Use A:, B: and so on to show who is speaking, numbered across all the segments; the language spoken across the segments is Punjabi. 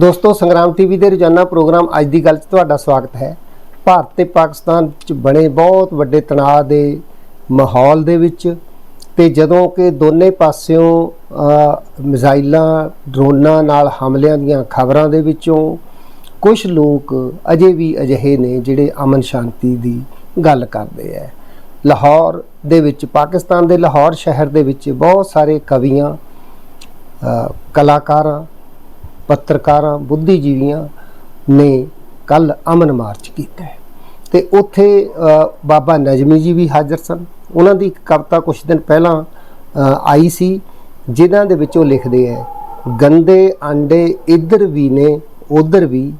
A: ਦੋਸਤੋ, ਸੰਗਰਾਮ ਟੀਵੀ ਦੇ ਰੋਜ਼ਾਨਾ ਪ੍ਰੋਗਰਾਮ ਅੱਜ ਦੀ ਗੱਲ 'ਚ ਤੁਹਾਡਾ ਸਵਾਗਤ ਹੈ। ਭਾਰਤ ਤੇ ਪਾਕਿਸਤਾਨ 'ਚ ਬਣੇ ਬਹੁਤ ਵੱਡੇ ਤਣਾਅ ਦੇ ਮਾਹੌਲ ਦੇ ਵਿੱਚ ਤੇ ਜਦੋਂ ਕਿ ਦੋਨੇ ਪਾਸਿਓਂ ਮਿਜ਼ਾਈਲਾਂ, ਡਰੋਨਾਂ ਨਾਲ ਹਮਲਿਆਂ ਦੀਆਂ ਖਬਰਾਂ ਦੇ ਵਿੱਚੋਂ ਕੁਝ ਲੋਕ ਅਜੇ ਵੀ ਅਜਿਹੇ ਨੇ ਜਿਹੜੇ ਅਮਨ ਸ਼ਾਂਤੀ ਦੀ ਗੱਲ ਕਰਦੇ ਐ। ਲਾਹੌਰ ਦੇ ਵਿੱਚ, ਪਾਕਿਸਤਾਨ ਦੇ ਲਾਹੌਰ ਸ਼ਹਿਰ ਦੇ ਵਿੱਚ ਬਹੁਤ ਸਾਰੇ ਕਵੀਆਂ ਕਲਾਕਾਰਾਂ ਪੱਤਰਕਾਰਾਂ, ਬੁੱਧੀਜੀਵੀਆਂ ਨੇ ਕੱਲ ਅਮਨ ਮਾਰਚ ਕੀਤਾ ਹੈ। ਤੇ ਉੱਥੇ ਬਾਬਾ ਨਜਮੀ ਜੀ ਵੀ ਹਾਜ਼ਰ ਸਨ। ਉਹਨਾਂ ਦੀ ਇੱਕ ਕਵਿਤਾ ਕੁਝ ਦਿਨ ਪਹਿਲਾਂ ਆਈ ਸੀ, ਜਿਨ੍ਹਾਂ ਦੇ ਵਿੱਚ ਉਹ ਲਿਖਦੇ ਹੈ, ਗੰਦੇ ਆਂਡੇ ਇੱਧਰ ਵੀ ਨੇ, ਉਧਰ ਵੀ।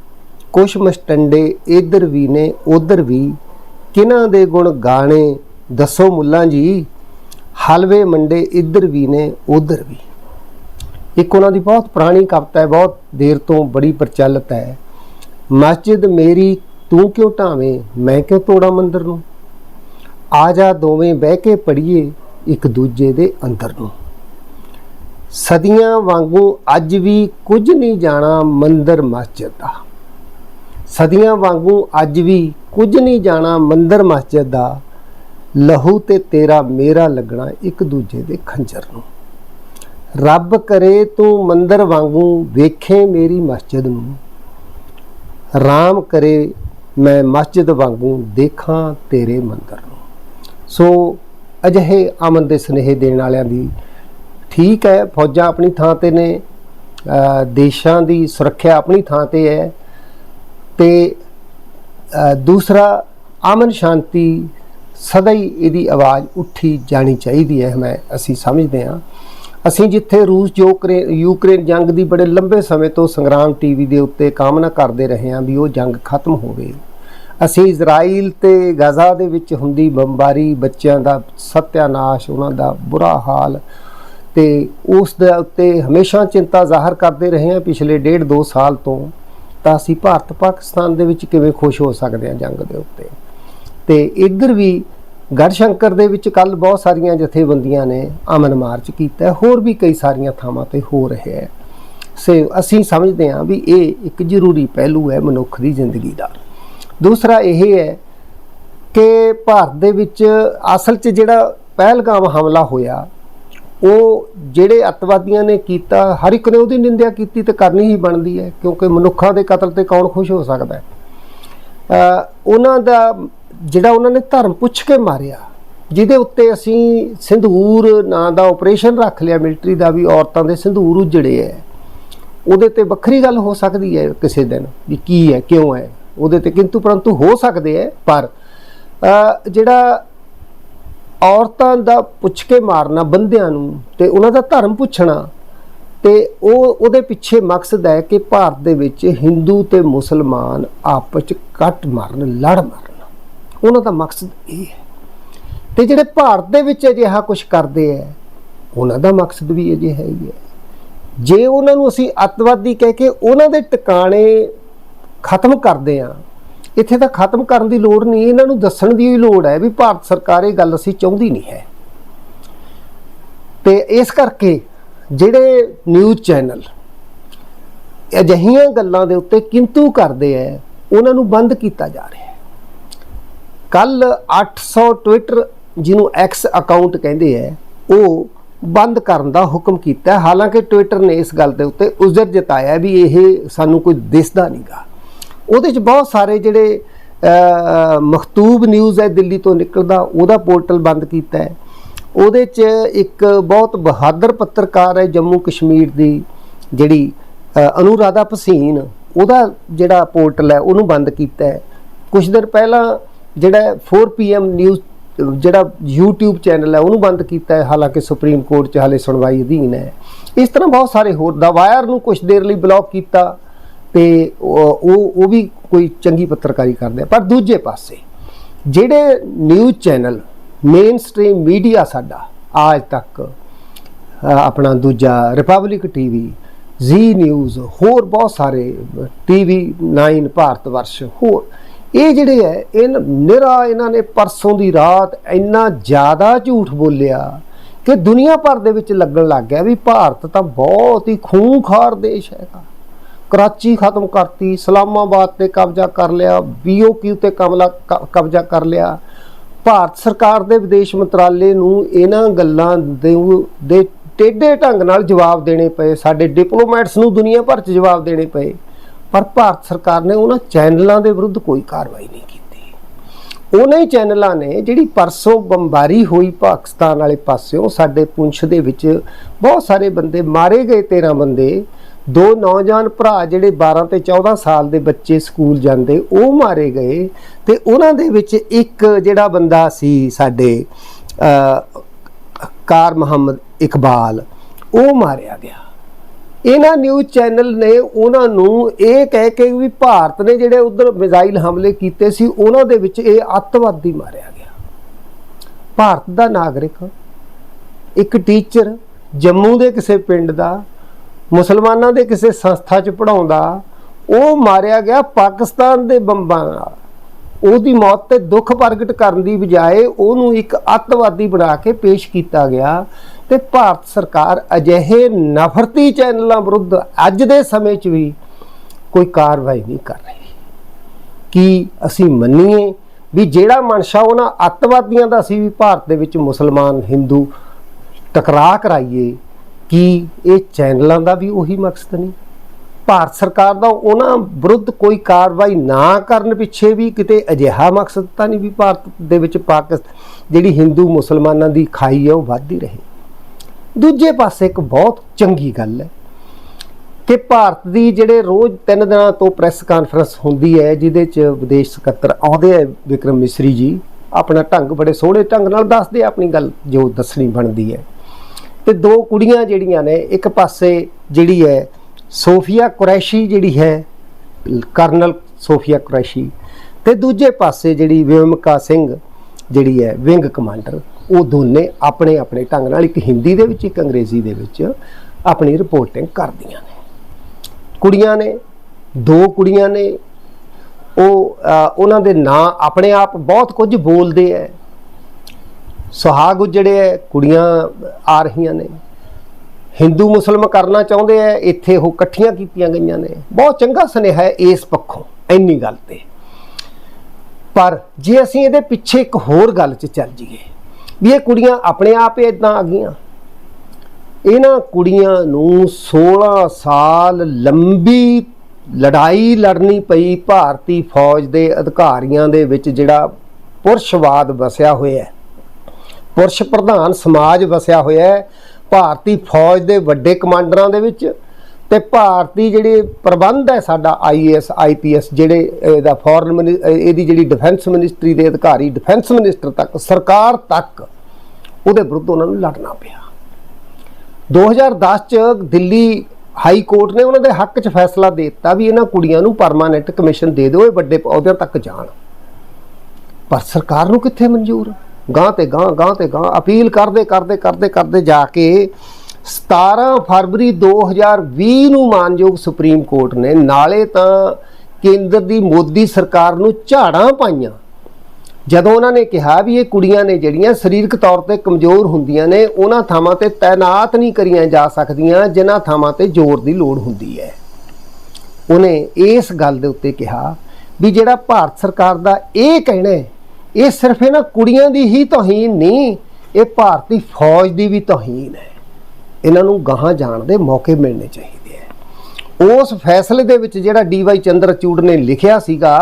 A: ਕੁਛ ਮਸਟੰਡੇ ਇੱਧਰ ਵੀ ਨੇ, ਉਧਰ ਵੀ। ਕਿਹਨਾਂ ਦੇ ਗੁਣ ਗਾਣੇ, ਦੱਸੋ ਮੁੱਲਾਂ ਜੀ। ਹਲਵੇ ਮੰਡੇ ਇੱਧਰ ਵੀ ਨੇ, ਉਧਰ ਵੀ। ਇੱਕ ਉਹਨਾਂ ਦੀ ਬਹੁਤ ਪੁਰਾਣੀ ਕਵਿਤਾ ਹੈ, ਬਹੁਤ ਦੇਰ ਤੋਂ ਬੜੀ ਪ੍ਰਚਲਿਤ ਹੈ। ਮਸਜਿਦ ਮੇਰੀ, ਤੂੰ ਕਿਉਂ ਢਾਵੇਂ ਮੈਂ ਕਿਉਂ ਤੋੜਾਂ ਮੰਦਰ ਨੂੰ? ਆ ਜਾ ਦੋਵੇਂ ਬਹਿ ਕੇ ਪੜੀਏ ਇੱਕ ਦੂਜੇ ਦੇ ਅੰਦਰ ਨੂੰ। ਸਦੀਆਂ ਵਾਂਗੂ ਅੱਜ ਵੀ ਕੁਝ ਨਹੀਂ ਜਾਣਾ ਮੰਦਰ ਮਸਜਿਦ ਦਾ। ਸਦੀਆਂ ਵਾਂਗੂ ਅੱਜ ਵੀ ਕੁਝ ਨਹੀਂ ਜਾਣਾ ਮੰਦਰ ਮਸਜਿਦ ਦਾ। ਲਹੂ ਤੇ ਤੇਰਾ ਮੇਰਾ ਲੱਗਣਾ ਇੱਕ ਦੂਜੇ ਦੇ ਖੰਜਰ ਨੂੰ। ਰੱਬ ਕਰੇ ਤੂੰ ਮੰਦਰ ਵਾਂਗੂ ਵੇਖੇ ਮੇਰੀ ਮਸਜਿਦ ਨੂੰ। ਰਾਮ ਕਰੇ ਮੈਂ ਮਸਜਿਦ ਵਾਂਗੂ ਦੇਖਾਂ ਤੇਰੇ ਮੰਦਰ ਨੂੰ। ਸੋ ਅਜਿਹੇ ਅਮਨ ਦੇ ਸਨੇਹ ਦੇਣ ਵਾਲਿਆਂ ਦੀ ਠੀਕ ਹੈ, ਫੌਜਾਂ ਆਪਣੀ ਥਾਂ ਤੇ ਨੇ ਦੇਸ਼ਾਂ ਦੀ ਸੁਰੱਖਿਆ ਆਪਣੀ ਥਾਂ ਤੇ ਹੈ। ਤੇ ਦੂਸਰਾ, ਅਮਨ ਸ਼ਾਂਤੀ ਸਦਾ ਹੀ ਇਹਦੀ ਆਵਾਜ਼ ਉੱਠੀ ਜਾਣੀ ਚਾਹੀਦੀ ਹੈ, ਮੈਂ ਅਸੀਂ ਸਮਝਦੇ ਹਾਂ। ਅਸੀਂ ਜਿੱਥੇ ਰੂਸ ਯੂਕਰੇਨ ਯੂਕਰੇਨ ਜੰਗ ਦੀ ਬੜੇ ਲੰਬੇ ਸਮੇਂ ਤੋਂ ਸੰਗਰਾਮ ਟੀਵੀ ਦੇ ਉੱਤੇ ਕਾਮਨਾ ਕਰਦੇ ਰਹੇ ਹਾਂ ਵੀ ਉਹ ਜੰਗ ਖਤਮ ਹੋਵੇ। ਅਸੀਂ ਇਜ਼ਰਾਈਲ ਤੇ ਗਜ਼ਾ ਦੇ ਵਿੱਚ ਹੁੰਦੀ ਬੰਬਾਰੀ, ਬੱਚਿਆਂ ਦਾ ਸਤਿਆਨਾਸ਼, ਉਹਨਾਂ ਦਾ ਬੁਰਾ ਹਾਲ ਤੇ ਉਸ ਦੇ ਉੱਤੇ ਹਮੇਸ਼ਾ ਚਿੰਤਾ ਜ਼ਾਹਰ ਕਰਦੇ ਰਹੇ ਹਾਂ। ਪਿਛਲੇ ਡੇਢ ਦੋ ਸਾਲ ਤੋਂ ਤਾਂ ਅਸੀਂ ਭਾਰਤ ਪਾਕਿਸਤਾਨ ਦੇ ਵਿੱਚ ਕਿਵੇਂ ਖੁਸ਼ ਹੋ ਸਕਦੇ ਹਾਂ ਜੰਗ ਦੇ ਉੱਤੇ? ਤੇ ਇੱਧਰ ਵੀ ਗੜਸ਼ੰਕਰ ਦੇ ਵਿੱਚ ਕੱਲ ਬਹੁਤ ਸਾਰੀਆਂ ਜਥੇਬੰਦੀਆਂ ਨੇ ਅਮਨ ਮਾਰਚ ਕੀਤਾ ਹੋਰ ਵੀ ਕਈ ਸਾਰੀਆਂ ਥਾਵਾਂ ਤੇ ਹੋ ਰਿਹਾ ਹੈ। ਸੇ ਅਸੀਂ ਸਮਝਦੇ ਹਾਂ ਵੀ ਇਹ ਇੱਕ ਜ਼ਰੂਰੀ ਪਹਿਲੂ ਹੈ ਮਨੁੱਖ ਦੀ ਜ਼ਿੰਦਗੀ ਦਾ। ਦੂਸਰਾ ਇਹ ਹੈ ਕਿ ਭਾਰਤ ਦੇ ਵਿੱਚ ਅਸਲ 'ਚ ਜਿਹੜਾ ਪਹਿਲਗਾਮ ਹਮਲਾ ਹੋਇਆ, ਉਹ ਜਿਹੜੇ ਅੱਤਵਾਦੀਆਂ ਨੇ ਕੀਤਾ, ਹਰ ਇੱਕ ਨੇ ਉਹਦੀ ਨਿੰਦਿਆ ਕੀਤੀ ਤੇ ਕਰਨੀ ਹੀ ਬਣਦੀ ਹੈ, ਕਿਉਂਕਿ ਮਨੁੱਖਾਂ ਦੇ ਕਤਲ ਤੇ ਕੌਣ ਖੁਸ਼ ਹੋ ਸਕਦਾ ਹੈ? ਉਹਨਾਂ ਦਾ ਜਿਹੜਾ ਉਹਨਾਂ ਨੇ ਧਰਮ ਪੁੱਛ ਕੇ ਮਾਰਿਆ, ਜਿਹਦੇ ਉੱਤੇ ਅਸੀਂ ਸਿੰਧੂਰ ਨਾਂ ਦਾ ਆਪਰੇਸ਼ਨ ਰੱਖ ਲਿਆ ਮਿਲਟਰੀ ਦਾ ਵੀ, ਔਰਤਾਂ ਦੇ ਸਿੰਧੂਰ ਉਜੜੇ ਹੈ ਉਹਦੇ ਤੇ ਵੱਖਰੀ ਗੱਲ ਹੋ ਸਕਦੀ ਹੈ ਕਿਸੇ ਦਿਨ ਵੀ ਕੀ ਹੈ ਕਿਉਂ ਹੈ ਉਹਦੇ ਤੇ ਕਿੰਤੂ ਪਰੰਤੂ ਹੋ ਸਕਦੇ ਹੈ ਪਰ ਜਿਹੜਾ ਔਰਤਾਂ ਦਾ ਪੁੱਛ ਕੇ ਮਾਰਨਾ ਬੰਦਿਆਂ ਨੂੰ ਤੇ ਉਹਨਾਂ ਦਾ ਧਰਮ ਪੁੱਛਣਾ ਤੇ ਉਹ, ਉਹਦੇ ਪਿੱਛੇ ਮਕਸਦ ਹੈ ਕਿ ਭਾਰਤ ਦੇ ਵਿੱਚ ਹਿੰਦੂ ਤੇ ਮੁਸਲਮਾਨ ਆਪਸ ਚ ਕੱਟ ਮਾਰਨ, ਲੜ ਮਾਰਨ। ਉਹਨਾਂ ਦਾ ਮਕਸਦ ਇਹ ਹੈ। ਤੇ ਜਿਹੜੇ ਭਾਰਤ ਦੇ ਵਿੱਚ ਅਜਿਹਾ ਕੁਝ ਕਰਦੇ ਹੈ ਉਹਨਾਂ ਦਾ ਮਕਸਦ ਵੀ ਅਜਿਹਾ ਹੀ ਹੈ। ਜੇ ਉਹਨਾਂ ਨੂੰ ਅਸੀਂ ਅੱਤਵਾਦੀ ਕਹਿ ਕੇ ਉਹਨਾਂ ਦੇ ਟਿਕਾਣੇ ਖਤਮ ਕਰਦੇ ਆ ਇੱਥੇ ਤਾਂ ਖਤਮ ਕਰਨ ਦੀ ਲੋੜ ਨਹੀਂ, ਇਹਨਾਂ ਨੂੰ ਦੱਸਣ ਦੀ ਹੀ ਲੋੜ ਹੈ ਵੀ ਭਾਰਤ ਸਰਕਾਰ ਇਹ ਗੱਲ ਅਸੀਂ ਚਾਹੁੰਦੀ ਨਹੀਂ ਹੈ। ਤੇ ਇਸ ਕਰਕੇ ਜਿਹੜੇ ਨਿਊਜ਼ ਚੈਨਲ ਅਜਿਹੀਆਂ ਗੱਲਾਂ ਦੇ ਉੱਤੇ ਕਿੰਤੂ ਕਰਦੇ ਐ ਉਹਨਾਂ ਨੂੰ ਬੰਦ ਕੀਤਾ ਜਾ ਰਿਹਾ ਹੈ। ਕੱਲ 800 ਟਵਿੱਟਰ ਜਿਹਨੂੰ ਐਕਸ ਅਕਾਊਂਟ ਕਹਿੰਦੇ ਐ ਉਹ ਬੰਦ ਕਰਨ ਦਾ ਹੁਕਮ ਕੀਤਾ। ਹਾਲਾਂਕਿ ਟਵਿੱਟਰ ਨੇ ਇਸ ਗੱਲ ਦੇ ਉੱਤੇ ਉਜ਼ਰ ਜਤਾਇਆ ਵੀ ਇਹ ਸਾਨੂੰ ਕੋਈ ਦਿਸਦਾ ਨਹੀਂਗਾ। ਉਹਦੇ 'ਚ ਬਹੁਤ ਸਾਰੇ ਜਿਹੜੇ ਮਖਤੂਬ ਨਿਊਜ਼ ਹੈ ਦਿੱਲੀ ਤੋਂ ਨਿਕਲਦਾ, ਉਹਦਾ ਪੋਰਟਲ ਬੰਦ ਕੀਤਾ ਹੈ। ਉਹਦੇ 'ਚ ਇੱਕ ਬਹੁਤ ਬਹਾਦਰ ਪੱਤਰਕਾਰ ਹੈ ਜੰਮੂ ਕਸ਼ਮੀਰ ਦੀ, ਜਿਹੜੀ ਅਨੁਰਾਧਾ ਭਸੀਨ, ਉਹਦਾ ਜਿਹੜਾ ਪੋਰਟਲ ਹੈ ਉਹਨੂੰ ਬੰਦ ਕੀਤਾ ਹੈ। ਕੁਝ ਦਿਨ ਪਹਿਲਾਂ ਜਿਹੜਾ 4 ਪੀਐਮ ਨਿਊਜ਼ ਜਿਹੜਾ YouTube ਚੈਨਲ ਹੈ, ਉਹਨੂੰ ਬੰਦ ਕੀਤਾ ਹੈ। ਹਾਲਾਂਕਿ ਸੁਪਰੀਮ ਕੋਰਟ 'ਚ ਹਾਲੇ ਸੁਣਵਾਈ ਅਧੀਨ ਹੈ। ਇਸ ਤਰ੍ਹਾਂ ਬਹੁਤ ਸਾਰੇ ਹੋਰ ਦਾ ਵਾਇਰ ਨੂੰ ਕੁਝ ਦੇਰ ਲਈ ਬਲੌਕ ਕੀਤਾ ਤੇ ਉਹ ਉਹ ਵੀ ਕੋਈ ਚੰਗੀ ਪੱਤਰਕਾਰੀ ਕਰਦੇ ਪਰ ਦੂਜੇ ਪਾਸੇ, ਜਿਹੜੇ news channel mainstream media ਸਾਡਾ, ਆਜ ਤੱਕ ਆਪਣਾ ਦੂਜਾ ਰਿਪਬਲਿਕ ਟੀਵੀ ਜ਼ੀ ਨਿਊਜ਼ ਹੋਰ ਬਹੁਤ ਸਾਰੇ ਟੀਵੀ 9 ਭਾਰਤ ਵਰਸ਼, ਹੋਰ ਇਹ ਜਿਹੜੇ ਹੈ, ਇਹ ਨਿਰਾ ਇਹਨਾਂ ਨੇ ਪਰਸੋਂ ਦੀ ਰਾਤ ਇੰਨਾ ਜ਼ਿਆਦਾ ਝੂਠ ਬੋਲਿਆ ਕਿ ਦੁਨੀਆ ਭਰ ਦੇ ਵਿੱਚ ਲੱਗਣ ਲੱਗ ਗਿਆ ਵੀ ਭਾਰਤ ਤਾਂ ਬਹੁਤ ਹੀ ਖੂੰਖਾਰ ਦੇਸ਼ ਹੈਗਾ ਕਰਾਚੀ ਖਤਮ ਕਰਤੀ, ਇਸਲਾਮਾਬਾਦ ਤੇ ਕਬਜ਼ਾ ਕਰ ਲਿਆ ਬੀਓਕਿਊ ਤੇ ਕਮਲਾ ਕ- ਕਬਜ਼ਾ ਕਰ ਲਿਆ। ਭਾਰਤ ਸਰਕਾਰ ਦੇ ਵਿਦੇਸ਼ ਮੰਤਰਾਲੇ ਨੂੰ ਇਹਨਾਂ ਗੱਲਾਂ ਦੇ ਟੇਢੇ ਢੰਗ ਨਾਲ ਜਵਾਬ ਦੇਣੇ ਪਏ, ਸਾਡੇ ਡਿਪਲੋਮੈਟਸ ਨੂੰ ਦੁਨੀਆ ਭਰ 'ਚ ਜਵਾਬ ਦੇਣੇ ਪਏ। ਪਰ ਭਾਰਤ ਸਰਕਾਰ ਨੇ ਉਹਨਾਂ ਚੈਨਲਾਂ ਦੇ ਵਿਰੁੱਧ ਕੋਈ ਕਾਰਵਾਈ ਨਹੀਂ ਕੀਤੀ। ਉਹਨਾਂ ਹੀ ਚੈਨਲਾਂ ਨੇ ਜਿਹੜੀ ਪਰਸੋਂ ਬੰਬਾਰੀ ਹੋਈ ਪਾਕਿਸਤਾਨ ਵਾਲੇ ਪਾਸਿਓਂ, ਸਾਡੇ ਪੁੰਛ ਦੇ ਵਿੱਚ ਬਹੁਤ ਸਾਰੇ ਬੰਦੇ ਮਾਰੇ ਗਏ 13 ਬੰਦੇ। ਦੋ ਨੌਜਵਾਨ ਭਰਾ ਜਿਹੜੇ 12 ਤੇ 14 ਸਾਲ ਦੇ ਬੱਚੇ ਸਕੂਲ ਜਾਂਦੇ, ਉਹ ਮਾਰੇ ਗਏ ਤੇ ਉਹਨਾਂ ਦੇ ਵਿੱਚ ਇੱਕ ਜਿਹੜਾ ਬੰਦਾ ਸੀ ਸਾਡੇ ਕਾਰ ਮੁਹੰਮਦ ਇਕਬਾਲ, ਉਹ ਮਾਰਿਆ ਗਿਆ। ਇਹਨਾਂ ਨਿਊਜ਼ ਚੈਨਲ ਨੇ ਉਹਨਾਂ ਨੂੰ ਇਹ ਕਹਿ ਕੇ ਵੀ ਭਾਰਤ ਨੇ ਜਿਹੜੇ ਉਧਰ ਮਿਜ਼ਾਈਲ ਹਮਲੇ ਕੀਤੇ ਸੀ, ਉਹਨਾਂ ਦੇ ਵਿੱਚ ਇਹ ਅੱਤਵਾਦੀ ਮਾਰਿਆ ਗਿਆ। ਭਾਰਤ ਦਾ ਨਾਗਰਿਕ, ਇੱਕ ਟੀਚਰ ਜੰਮੂ ਦੇ ਕਿਸੇ ਪਿੰਡ ਦਾ, ਮੁਸਲਮਾਨਾਂ ਦੇ ਕਿਸੇ ਸੰਸਥਾ 'ਚ ਪੜਾਉਂਦਾ ਉਹ ਮਾਰਿਆ ਗਿਆ ਪਾਕਿਸਤਾਨ ਦੇ ਬੰਬਾਂ ਨਾਲ। ਉਹਦੀ ਮੌਤ ਤੇ ਦੁੱਖ ਪ੍ਰਗਟ ਕਰਨ ਦੀ ਬਜਾਏ ਉਹਨੂੰ ਇੱਕ ਅੱਤਵਾਦੀ ਬਣਾ ਕੇ ਪੇਸ਼ ਕੀਤਾ ਗਿਆ। ਤੇ ਭਾਰਤ ਸਰਕਾਰ ਅਜਿਹੇ ਨਫ਼ਰਤੀ ਚੈਨਲਾਂ ਵਿਰੁੱਧ ਅੱਜ ਦੇ ਸਮੇਂ 'ਚ ਵੀ ਕੋਈ ਕਾਰਵਾਈ ਨਹੀਂ ਕਰ ਰਹੀ। ਕੀ ਅਸੀਂ ਮੰਨੀਏ ਵੀ ਜਿਹੜਾ ਮਨਸ਼ਾ ਉਹਨਾਂ ਅੱਤਵਾਦੀਆਂ ਦਾ ਸੀ ਵੀ ਭਾਰਤ ਦੇ ਵਿੱਚ ਮੁਸਲਮਾਨ, ਹਿੰਦੂ ਟਕਰਾਅ ਕਰਾਈਏ, ਕੀ ਇਹ ਚੈਨਲਾਂ ਦਾ ਵੀ ਉਹੀ ਮਕਸਦ ਨਹੀਂ? ਭਾਰਤ ਸਰਕਾਰ ਦਾ ਉਹਨਾਂ ਵਿਰੁੱਧ ਕੋਈ ਕਾਰਵਾਈ ਨਾ ਕਰਨ ਪਿੱਛੇ ਵੀ ਕਿਤੇ ਅਜਿਹਾ ਮਕਸਦ ਤਾਂ ਨਹੀਂ ਵੀ ਭਾਰਤ ਦੇ ਵਿੱਚ ਪਾਕਿਸਤਾਨ ਜਿਹੜੀ ਹਿੰਦੂ ਮੁਸਲਮਾਨਾਂ ਦੀ ਖਾਈ ਹੈ ਉਹ ਵੱਧਦੀ ਰਹੇ। ਦੂਜੇ ਪਾਸੇ ਇੱਕ ਬਹੁਤ ਚੰਗੀ ਗੱਲ ਹੈ ਕਿ ਭਾਰਤ ਦੀ ਜਿਹੜੇ ਰੋਜ਼ ਤਿੰਨ ਦਿਨਾਂ ਤੋਂ ਪ੍ਰੈਸ ਕਾਨਫਰੰਸ ਹੁੰਦੀ ਹੈ, ਜਿਹਦੇ ਚ ਵਿਦੇਸ਼ ਸਕੱਤਰ ਆਉਂਦੇ ਹੈ ਵਿਕਰਮ ਮਿਸਰੀ ਜੀ, ਆਪਣਾ ਢੰਗ ਬੜੇ ਸੋਹਣੇ ਢੰਗ ਨਾਲ ਦੱਸਦੇ ਆਪਣੀ ਗੱਲ ਜੋ ਦੱਸਣੀ ਬਣਦੀ ਹੈ। ਤੇ ਦੋ ਕੁੜੀਆਂ ਜਿਹੜੀਆਂ ਨੇ, ਇੱਕ ਪਾਸੇ ਜਿਹੜੀ ਹੈ ਸੋਫੀਆ ਕੁਰੈਸ਼ੀ ਜਿਹੜੀ ਹੈ, ਕਰਨਲ ਸੋਫੀਆ ਕੁਰੈਸ਼ੀ, ਤੇ ਦੂਜੇ ਪਾਸੇ ਜਿਹੜੀ ਵਿਮਕਾ ਸਿੰਘ ਜਿਹੜੀ ਹੈ ਵਿੰਗ ਕਮਾਂਡਰ। ਉਹ ਦੋਨੇ ਆਪਣੇ ਆਪਣੇ ਢੰਗ ਨਾਲ, ਇੱਕ ਹਿੰਦੀ ਦੇ ਵਿੱਚ, ਇੱਕ ਅੰਗਰੇਜ਼ੀ ਦੇ ਵਿੱਚ ਆਪਣੀ ਰਿਪੋਰਟਿੰਗ ਕਰਦੀਆਂ ਨੇ। ਕੁੜੀਆਂ ਨੇ, ਦੋ ਕੁੜੀਆਂ ਨੇ, ਉਹ ਉਹਨਾਂ ਦੇ ਨਾਂ ਆਪਣੇ ਆਪ ਬਹੁਤ ਕੁਝ ਬੋਲਦੇ ਐ। ਸੁਹਾਗ ਜਿਹੜੇ ਐ, ਕੁੜੀਆਂ ਆ ਰਹੀਆਂ ਨੇ। ਹਿੰਦੂ ਮੁਸਲਮ ਕਰਨਾ ਚਾਹੁੰਦੇ ਐ, ਇੱਥੇ ਉਹ ਇਕੱਠੀਆਂ ਕੀਤੀਆਂ ਗਈਆਂ ਨੇ। ਬਹੁਤ ਚੰਗਾ ਸੁਨੇਹਾ ਹੈ ਇਸ ਪੱਖੋਂ, ਇੰਨੀ ਗੱਲ ਤੇ। ਪਰ ਜੇ ਅਸੀਂ ਇਹਦੇ ਪਿੱਛੇ ਇੱਕ ਹੋਰ ਗੱਲ 'ਚ ਚੱਲ ਜਾਈਏ ਵੀ ਇਹ ਕੁੜੀਆਂ ਆਪਣੇ ਆਪ ਹੀ ਇਦਾਂ ਆ ਗਈਆਂ। ਇਹਨਾਂ ਕੁੜੀਆਂ ਨੂੰ 16 ਸਾਲ ਲੰਬੀ ਲੜਾਈ ਲੜਨੀ ਪਈ ਭਾਰਤੀ ਫੌਜ ਦੇ ਅਧਿਕਾਰੀਆਂ ਦੇ ਵਿੱਚ ਜਿਹੜਾ ਪੁਰਸ਼ਵਾਦ ਵਸਿਆ ਹੋਇਆ ਹੈ। ਪੁਰਸ਼ ਪ੍ਰਧਾਨ ਸਮਾਜ ਵਸਿਆ ਹੋਇਆ ਹੈ। ਭਾਰਤੀ ਫੌਜ ਦੇ ਵੱਡੇ ਕਮਾਂਡਰਾਂ ਦੇ ਵਿੱਚ ਤੇ ਭਾਰਤੀ ਜਿਹੜੇ ਪ੍ਰਬੰਧ ਹੈ ਸਾਡਾ ਆਈਏਐਸ ਆਈਪੀਐਸ ਜਿਹੜੇ ਇਹਦਾ ਫੋਰਨ ਇਹਦੀ ਜਿਹੜੀ ਡਿਫੈਂਸ ਮਿਨਿਸਟਰੀ ਦੇ ਅਧਿਕਾਰੀ ਡਿਫੈਂਸ ਮਿਨਿਸਟਰ ਤੱਕ, ਸਰਕਾਰ ਤੱਕ ਉਹਦੇ ਵਿਰੁੱਧ ਉਹਨਾਂ ਨੂੰ ਲੜਨਾ ਪਿਆ। 2010 ਚ ਦਿੱਲੀ ਹਾਈ ਕੋਰਟ ਨੇ ਉਹਨਾਂ ਦੇ ਹੱਕ 'ਚ ਫੈਸਲਾ ਦੇ ਦਿੱਤਾ ਵੀ ਇਹਨਾਂ ਕੁੜੀਆਂ ਨੂੰ ਪਰਮਾਨੈਂਟ ਕਮਿਸ਼ਨ ਦੇ ਦਿਓ, ਇਹ ਵੱਡੇ ਅਹੁਦਿਆਂ ਤੱਕ ਜਾਣ। ਪਰ ਸਰਕਾਰ ਨੂੰ ਕਿੱਥੇ ਮਨਜ਼ੂਰ? ਗਾਂ ਤੇ ਗਾਂ ਗਾਂ ਤੇ ਗਾਂ ਅਪੀਲ ਕਰਦੇ ਕਰਦੇ ਕਰਦੇ ਕਰਦੇ ਜਾ ਕੇ 17 ਫਰਵਰੀ 2020 ਨੂੰ ਮਾਨਯੋਗ ਸੁਪਰੀਮ ਕੋਰਟ ਨੇ, ਨਾਲੇ ਤਾਂ ਕੇਂਦਰ ਦੀ ਮੋਦੀ ਸਰਕਾਰ ਨੂੰ ਝਾੜਾਂ ਪਾਈਆਂ। ਜਦੋਂ ਉਹਨਾਂ ਨੇ ਕਿਹਾ ਵੀ ਇਹ ਕੁੜੀਆਂ ਨੇ ਜਿਹੜੀਆਂ ਸਰੀਰਕ ਤੌਰ ਤੇ ਕਮਜ਼ੋਰ ਹੁੰਦੀਆਂ ਨੇ, ਉਹਨਾਂ ਥਾਵਾਂ ਤੇ ਤਾਇਨਾਤ ਨਹੀਂ ਕਰੀਆਂ ਜਾ ਸਕਦੀਆਂ, ਜਿਨ੍ਹਾਂ ਥਾਵਾਂ ਤੇ ਜ਼ੋਰ ਦੀ ਲੋੜ ਹੁੰਦੀ ਹੈ। ਉਹਨੇ ਇਸ ਗੱਲ ਦੇ ਉੱਤੇ ਕਿਹਾ ਵੀ ਜਿਹੜਾ ਭਾਰਤ ਸਰਕਾਰ ਦਾ ਇਹ ਕਹਿਣਾ ਇਹ ਸਿਰਫ ਇਹਨਾਂ ਕੁੜੀਆਂ ਦੀ ਹੀ ਤੋਹੀਨ ਨਹੀਂ, ਇਹ ਭਾਰਤੀ ਫੌਜ ਦੀ ਵੀ ਤੋਹੀਨ ਹੈ। ਇਹਨਾਂ ਨੂੰ ਗਾਹਾਂ ਜਾਣ ਦੇ ਮੌਕੇ ਮਿਲਣੇ ਚਾਹੀਦੇ ਹੈ ਉਸ ਫੈਸਲੇ ਦੇ ਵਿੱਚ ਜਿਹੜਾ ਡੀਵਾਈ ਚੰਦਰਚੂੜ ਨੇ ਲਿਖਿਆ ਸੀਗਾ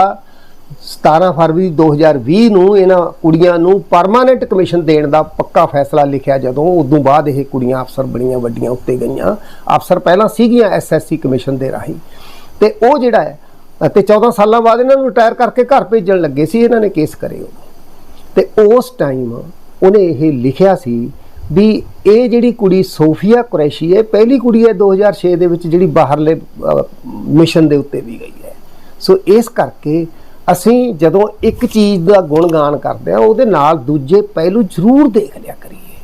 A: 17 ਫਰਵਰੀ 2020 ਨੂੰ ਇਹਨਾਂ ਕੁੜੀਆਂ ਨੂੰ ਪਰਮਾਨੈਂਟ ਕਮਿਸ਼ਨ ਦੇਣ ਦਾ ਪੱਕਾ ਫੈਸਲਾ ਲਿਖਿਆ ਜਦੋਂ ਉਦੋਂ ਬਾਅਦ ਇਹ ਕੁੜੀਆਂ ਅਫਸਰ ਬਣੀਆਂ, ਵੱਡੀਆਂ ਉੱਤੇ ਗਈਆਂ। ਅਫਸਰ ਪਹਿਲਾਂ ਸੀਗੀਆਂ ਐਸਐਸਸੀ ਕਮਿਸ਼ਨ ਦੇ ਰਾਹੀਂ। ਤੇ ਉਹ ਜਿਹੜਾ ਹੈ, ਅਤੇ 14 ਸਾਲਾਂ ਬਾਅਦ ਇਹਨਾਂ ਨੂੰ ਰਿਟਾਇਰ ਕਰਕੇ ਘਰ ਭੇਜਣ ਲੱਗੇ ਸੀ, ਇਹਨਾਂ ਨੇ ਕੇਸ ਕਰੇ ਉਹ ਤੇ ਉਸ ਟਾਈਮ ਉਹਨੇ ਇਹ ਲਿਖਿਆ ਸੀ ਵੀ ਇਹ ਜਿਹੜੀ ਕੁੜੀ ਸੋਫੀਆ ਕੁਰੈਸ਼ੀ ਹੈ, ਪਹਿਲੀ ਕੁੜੀ ਹੈ 2006 ਦੇ ਵਿੱਚ ਜਿਹੜੀ ਬਾਹਰਲੇ ਮਿਸ਼ਨ ਦੇ ਉੱਤੇ ਵੀ ਗਈ ਹੈ। ਸੋ ਇਸ ਕਰਕੇ ਅਸੀਂ ਜਦੋਂ ਇੱਕ ਚੀਜ਼ ਦਾ ਗੁਣਗਾਨ ਕਰਦੇ ਆ ਉਹਦੇ ਨਾਲ ਦੂਜੇ ਪਹਿਲੂ ਜ਼ਰੂਰ ਦੇਖ ਲਿਆ ਕਰੀਏ।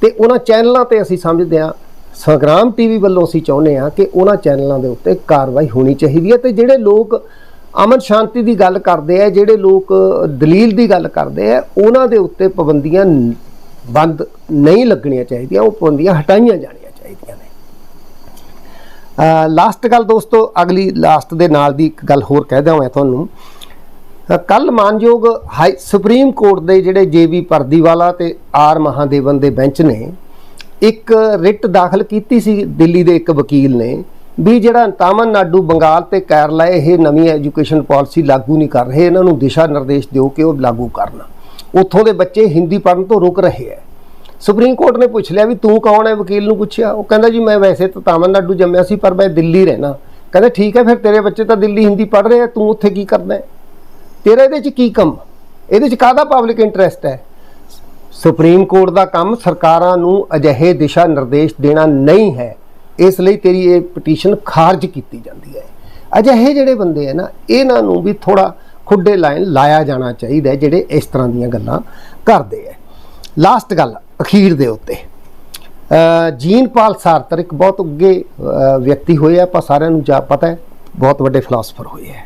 A: ਤੇ ਉਹਨਾਂ ਚੈਨਲਾਂ ਤੇ ਅਸੀਂ ਸਮਝਦੇ ਆ ਸੰਗਰਾਮ ਟੀਵੀ ਵੱਲੋਂ ਅਸੀਂ ਚਾਹੁੰਦੇ ਆ ਕਿ ਉਹਨਾਂ ਚੈਨਲਾਂ ਦੇ ਉੱਤੇ ਕਾਰਵਾਈ ਹੋਣੀ ਚਾਹੀਦੀ ਹੈ ਤੇ ਜਿਹੜੇ ਲੋਕ ਅਮਨ ਸ਼ਾਂਤੀ ਦੀ ਗੱਲ ਕਰਦੇ ਆ, ਜਿਹੜੇ ਲੋਕ ਦਲੀਲ ਦੀ ਗੱਲ ਕਰਦੇ ਆ, ਉਹਨਾਂ ਦੇ ਉੱਤੇ ਪਾਬੰਦੀਆਂ ਬੰਦ ਨਹੀਂ ਲੱਗਣੀਆਂ ਚਾਹੀਦੀਆਂ, ਉਹ ਪਾਬੰਦੀਆਂ ਹਟਾਈਆਂ ਜਾਣੀਆਂ ਚਾਹੀਦੀਆਂ ਨੇ। ਲਾਸਟ ਗੱਲ ਦੋਸਤੋ, ਅਗਲੀ ਲਾਸਟ ਦੇ ਨਾਲ ਦੀ ਇੱਕ ਗੱਲ ਹੋਰ ਕਹਿ ਦਵਾਂ ਤੁਹਾਨੂੰ। ਕੱਲ ਮਾਨਯੋਗ ਹਾਈ, ਸੁਪਰੀਮ ਕੋਰਟ ਦੇ ਜਿਹੜੇ ਜੇਬੀ ਪਰਦੀਵਾਲਾ ਤੇ ਆਰ ਮਹਾਦੇਵਨ ਦੇ ਬੈਂਚ ਨੇ, ਇੱਕ ਰਿਟ ਦਾਖਲ ਕੀਤੀ ਸੀ ਦਿੱਲੀ ਦੇ ਇੱਕ ਵਕੀਲ ਨੇ, ਵੀ ਜਿਹੜਾ ਤਾਮਿਲਨਾਡੂ ਬੰਗਾਲ ਤੇ ਕੇਰਲਾ ਇਹ ਨਵੀਂ ਐਜੂਕੇਸ਼ਨ ਪਾਲਿਸੀ ਲਾਗੂ ਨਹੀਂ ਕਰ ਰਹੇ, ਇਹਨਾਂ ਨੂੰ ਦਿਸ਼ਾ ਨਿਰਦੇਸ਼ ਦਿਓ ਕਿ ਉਹ ਲਾਗੂ ਕਰਨ। ਉੱਥੋਂ ਦੇ ਬੱਚੇ ਹਿੰਦੀ ਪੜ੍ਹਨ ਤੋਂ ਰੁਕ ਰਹੇ ਹੈ ਸੁਪਰੀਮ ਕੋਰਟ ਨੇ ਪੁੱਛ ਲਿਆ ਵੀ ਤੂੰ ਕੌਣ ਹੈ ਵਕੀਲ ਨੂੰ ਪੁੱਛਿਆ? ਉਹ ਕਹਿੰਦਾ ਜੀ ਮੈਂ ਵੈਸੇ ਤਾਂ ਤਾਮਿਲਨਾਡੂ ਜੰਮਿਆ ਸੀ, ਪਰ ਮੈਂ ਦਿੱਲੀ ਰਹਿਣਾ। ਕਹਿੰਦਾ ਠੀਕ ਹੈ ਫਿਰ ਤੇਰੇ ਬੱਚੇ ਤਾਂ ਦਿੱਲੀ ਹਿੰਦੀ ਪੜ੍ਹ ਰਹੇ ਆ ਤੂੰ ਉੱਥੇ ਕੀ ਕਰਦਾ ਤੇਰਾ ਇਹਦੇ 'ਚ ਕੀ ਕੰਮ? ਇਹਦੇ 'ਚ ਕਾਹਦਾ ਪਬਲਿਕ ਇੰਟਰਸਟ ਹੈ ਸੁਪਰੀਮ ਕੋਰਟ ਦਾ ਕੰਮ ਸਰਕਾਰਾਂ ਨੂੰ ਅਜਿਹੇ ਦਿਸ਼ਾ ਨਿਰਦੇਸ਼ ਦੇਣਾ ਨਹੀਂ ਹੈ। ਇਸ ਲਈ ਤੇਰੀ ਇਹ ਪਟੀਸ਼ਨ ਖਾਰਜ ਕੀਤੀ ਜਾਂਦੀ ਹੈ। ਅਜਿਹੇ ਜਿਹੜੇ ਬੰਦੇ ਆ ਨਾ, ਇਹਨਾਂ ਨੂੰ ਵੀ ਥੋੜਾ ਖੁੱਡੇ ਲਾਈਨ ਲਾਇਆ ਜਾਣਾ ਚਾਹੀਦਾ ਜਿਹੜੇ ਇਸ ਤਰ੍ਹਾਂ ਦੀਆਂ ਗੱਲਾਂ ਕਰਦੇ ਆ। ਲਾਸਟ ਗੱਲ ਅਖੀਰ ਦੇ ਉੱਤੇ। ਅ, ਜੀਨ ਪਾਲ ਸਾਰਤਰ ਇੱਕ ਬਹੁਤ ਉੱਗੇ ਵਿਅਕਤੀ ਹੋਏ ਆ ਆਪਾਂ ਸਾਰਿਆਂ ਨੂੰ ਜਾ ਪਤਾ ਹੈ ਬਹੁਤ ਵੱਡੇ ਫਿਲਾਸਫਰ ਹੋਏ ਆ।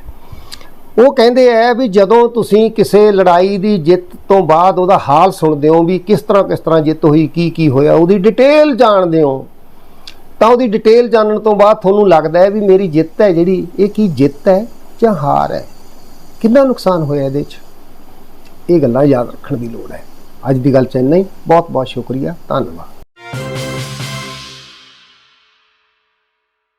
A: ਉਹ ਕਹਿੰਦੇ ਆ ਵੀ ਜਦੋਂ ਤੁਸੀਂ ਕਿਸੇ ਲੜਾਈ ਦੀ ਜਿੱਤ ਤੋਂ ਬਾਅਦ ਉਹਦਾ ਹਾਲ ਸੁਣਦੇ ਹੋ ਵੀ ਕਿਸ ਤਰ੍ਹਾਂ ਕਿਸ ਤਰ੍ਹਾਂ ਜਿੱਤ ਹੋਈ ਕੀ ਕੀ ਹੋਇਆ ਉਹਦੀ ਡਿਟੇਲ ਜਾਣਦੇ ਹੋ ਤਾਂ ਉਹਦੀ ਡਿਟੇਲ ਜਾਣਨ ਤੋਂ ਬਾਅਦ ਤੁਹਾਨੂੰ ਲੱਗਦਾ ਹੈ ਵੀ ਮੇਰੀ ਜਿੱਤ ਹੈ ਜਿਹੜੀ ਇਹ ਕੀ ਜਿੱਤ ਹੈ ਜਾਂ ਹਾਰ ਹੈ? ਕਿੰਨਾ ਨੁਕਸਾਨ ਹੋਇਆ ਇਹਦੇ 'ਚ? ਇਹ ਗੱਲਾਂ ਯਾਦ ਰੱਖਣ ਦੀ ਲੋੜ ਹੈ। ਅੱਜ ਦੀ ਗੱਲ ਚ ਇੰਨਾ ਹੀ। ਬਹੁਤ ਬਹੁਤ ਸ਼ੁਕਰੀਆ। ਧੰਨਵਾਦ।